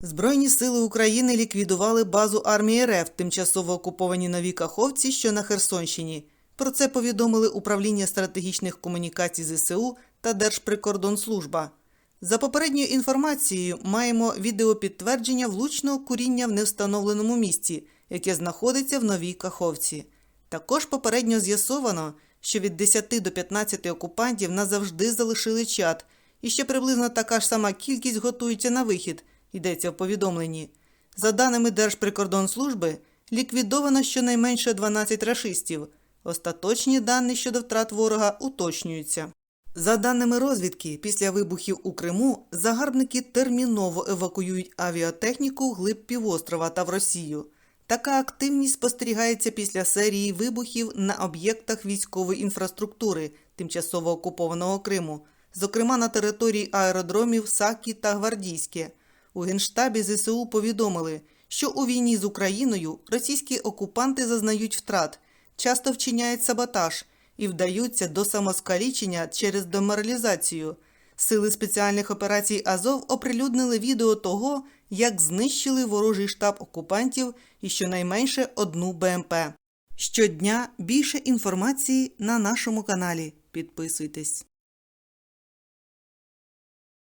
Збройні сили України ліквідували базу армії РФ тимчасово окуповані нові Каховці, що на Херсонщині. Про це повідомили управління стратегічних комунікацій ЗСУ та Держприкордонслужба. За попередньою інформацією, маємо відеопідтвердження влучного куріння в невстановленому місці, яке знаходиться в новій Каховці. Також попередньо з'ясовано, що від 10 до 15 окупантів назавжди залишили чат, і ще приблизно така ж сама кількість готується на вихід, йдеться в повідомленні. За даними Держприкордонслужби, ліквідовано щонайменше 12 рашистів. Остаточні дані щодо втрат ворога уточнюються. За даними розвідки, після вибухів у Криму загарбники терміново евакуюють авіатехніку глиб півострова та в Росію. Така активність спостерігається після серії вибухів на об'єктах військової інфраструктури тимчасово окупованого Криму, зокрема на території аеродромів Сакі та Гвардійське. У Генштабі ЗСУ повідомили, що у війні з Україною російські окупанти зазнають втрат, часто вчиняють саботаж і вдаються до самоскалічення через деморалізацію. Сили спеціальних операцій Азов оприлюднили відео того, як знищили ворожий штаб окупантів і щонайменше одну БМП. Щодня більше інформації на нашому каналі. Підписуйтесь.